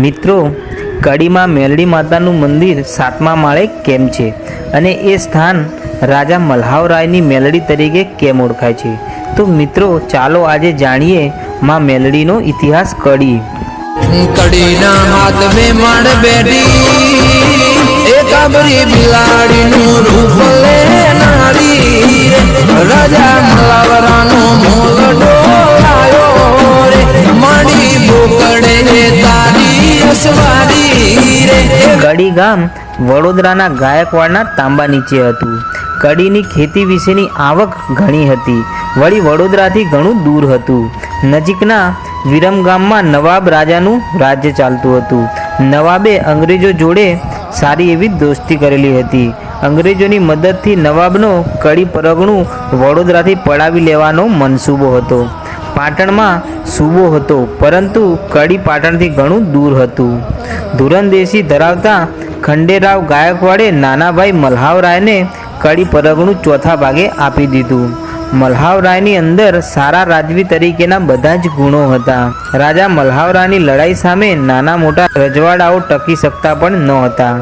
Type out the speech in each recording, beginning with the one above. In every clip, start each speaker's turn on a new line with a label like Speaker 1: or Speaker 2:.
Speaker 1: મિત્રો, કડીમાં મેલડી માતાનું મંદિર સાતમા માળે કેમ છે? અને એ સ્થાન રાજા મલ્હાવરાયની મેલડી તરીકે કેમ ઓળખાય છે? તો મિત્રો, ચાલો આજે જાણીએ માં મેલડીનો ઇતિહાસ કડી.
Speaker 2: રાજા મલાવરાનો મોલડો
Speaker 1: કડી ગામ વડોદરાના ગાયકવાડના તાંબા નીચે હતું. કડીની ખેતી વિશેની આવક ઘણી હતી. વળી વડોદરાથી ઘણું દૂર હતું. નજીકના વિરમ ગામમાં નવાબ રાજાનું રાજ્ય ચાલતું હતું. નવાબે અંગ્રેજો જોડે સારી એવી દોસ્તી કરેલી હતી. અંગ્રેજોની મદદથી નવાબનો કડી પરગણું વડોદરાથી પડાવી લેવાનો મનસૂબો હતો. પાટણમાં સૂબો હતો, પરંતુ કડી પાટણથી ઘણું દૂર હતું. ધુરંદેશી ધરાવતા ખંડેરાવ ગાયકવાડે નાનાભાઈ મલ્હાવરાયને કડી પરગણું ચોથા ભાગે આપી દીધું. મલ્હાવરાયની અંદર સારા રાજવી તરીકેના બધા જ ગુણો હતા. રાજા મલ્હાવરાયની લડાઈ સામે નાના મોટા રજવાડાઓ ટકી શકતા પણ ન હતા.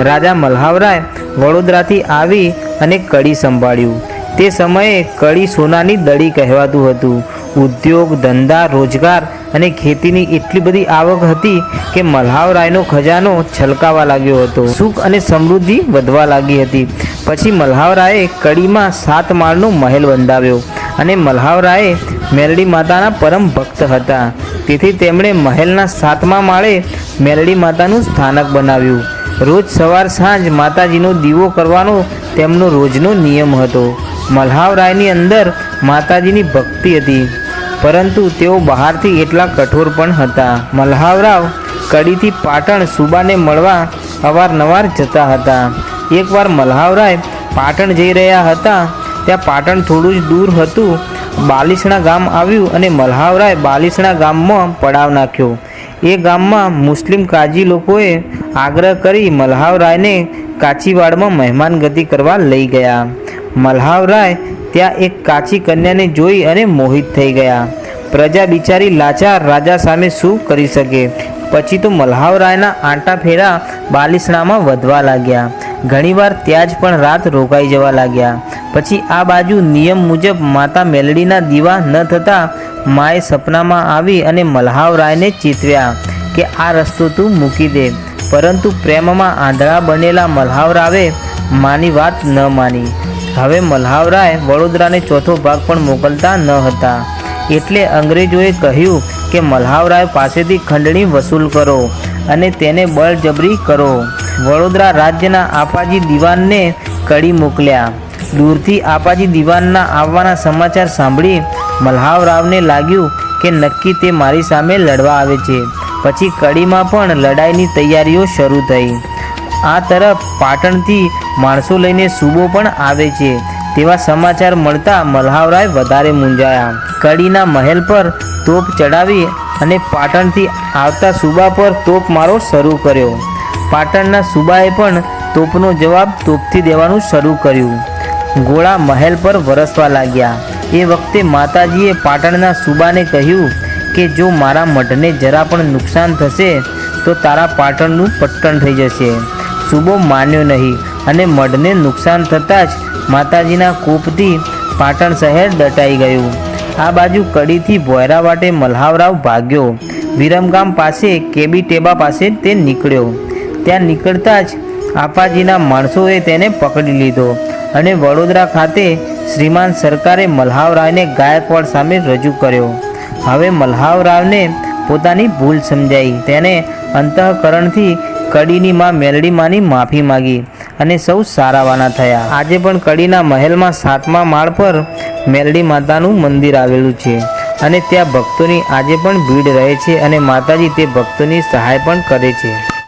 Speaker 1: રાજા મલ્હાવરાય વડોદરાથી આવી અને કડી સંભાળ્યું. તે સમયે કડી સોનાની દડી કહેવાતું હતું. ઉદ્યોગ, ધંધા, રોજગાર અને ખેતીની એટલી બધી આવક હતી કે મલ્હાવરાયનો ખજાનો છલકાવા લાગ્યો હતો. સુખ અને સમૃદ્ધિ વધવા લાગી હતી. પછી મલ્હાવરાયે કડીમાં સાત માળનો મહેલ બંધાવ્યો અને મલ્હાવરાયે મેલડી માતાના પરમ ભક્ત હતા. તેથી તેમણે મહેલના સાતમા માળે મેલડી માતાનું સ્થાનક બનાવ્યું. રોજ સવાર સાંજ માતાજીનો દીવો કરવાનો તેમનો રોજનો નિયમ હતો. મલ્હાવરાયની અંદર માતાજીની ભક્તિ હતી. પરંતુ તેઓ બહારથી એટલા કઠોર પણ હતા. મલ્હાવરાવ કડીથી પાટણ સુબાને મળવા અવારનવાર જતા હતા. એકવાર મલ્હાવરાય પાટણ જઈ રહ્યા હતા, ત્યાં પાટણ થોડું જ દૂર હતું. બાલિસણા ગામ આવ્યું અને મલ્હાવરાય બાલિસણા ગામમાં પડાવ નાખ્યો. એ ગામમાં મુસ્લિમ કાજી લોકોએ આગ્રહ કરી મલ્હાવરાયને કાચીવાડમાં મહેમાનગતિ કરવા લઈ ગયા. મલ્હાવરાય ત્યાં એક કાચી કન્યાને જોઈ અને મોહિત થઈ ગયા. પ્રજા બિચારી લાચાર રાજા સામે શું કરી શકે? પછી તો મલ્હાવરાયના આંટા ફેરા બાલિસણામાં વધવા લાગ્યા. ઘણીવાર ત્યાં જ પણ રાત રોકાઈ જવા લાગ્યા. પછી આ બાજુ નિયમ મુજબ માતા મેલડીના દીવા ન થતાં માએ સપનામાં આવી અને મલ્હાવરાયને ચીતવ્યા કે આ રસ્તો તું મૂકી દે. પરંતુ પ્રેમમાં આંધળા બનેલા મલ્હાવરાવે માની વાત ન માની. હવે મલ્હાવરાય વડોદરાને ચોથો ભાગ પણ મોકલતા ન હતા. એટલે અંગ્રેજોએ કહ્યું કે મલ્હાવરાય પાસેથી ખંડણી વસૂલ કરો અને તેને બળજબરી કરો. વડોદરા રાજ્યના આપાજી દિવાનને કડી મોકલ્યા. દૂરથી આપાજી દિવાનના આવવાના સમાચાર સાંભળી મલ્હાવરાવને લાગ્યું કે નક્કી તે મારી સામે લડવા આવે છે. પછી કડીમાં પણ લડાઈની તૈયારીઓ શરૂ થઈ. આ તરફ પાટણથી માણસો લઈને સુબો પણ આવે છે. તેવા સમાચાર મળતા મલ્હાવરાય વધારે મૂંઝાયા. કડીના મહેલ પર તોપ ચડાવી અને પાટણથી આવતા સુબા પર તોપ મારો શરૂ કર્યો. પાટણના સુબાએ પણ તોપનો જવાબ તોપથી દેવાનું શરૂ કર્યું. ગોળા મહેલ પર વરસવા લાગ્યા. એ વખતે માતાજીએ પાટણના સુબાને કહ્યું કે, જો મારા મઢને જરા પણ નુકસાન થશે, તો તારા પાટણનું પટ્ટણ થઈ જશે. સુબો માન્યો નહીં. અને મઢને નુકસાન થતાં જ માતાજીના કૂપથી પાટણ શહેર દટાઈ ગયું. આ બાજુ કડીથી ભોયરા વાટે મલ્હાવરાવ ભાગ્યો. વિરમગામ પાસે કેબી ટેબા પાસે તે નીકળ્યો. ત્યાં નીકળતા જ આપાજીના માણસોએ તેને પકડી લીધો અને વડોદરા ખાતે શ્રીમાન સરકારે મલ્હાવરાવને ગાયકવાડ સામે રજૂ કર્યો. હવે મલ્હાવરાવને પોતાની ભૂલ સમજાઈ. તેને અંતઃકરણથી કડીની માં મેલડી માની માફી માગી. અને સૌ સારાવાના થયા. આજે પણ કડીના મહેલમાં સાતમા માળ પર મેલડી માતાનું મંદિર આવેલું છે અને ત્યાં ભક્તોની આજે પણ ભીડ રહે છે અને માતાજી તે ભક્તોની સહાય પણ કરે છે.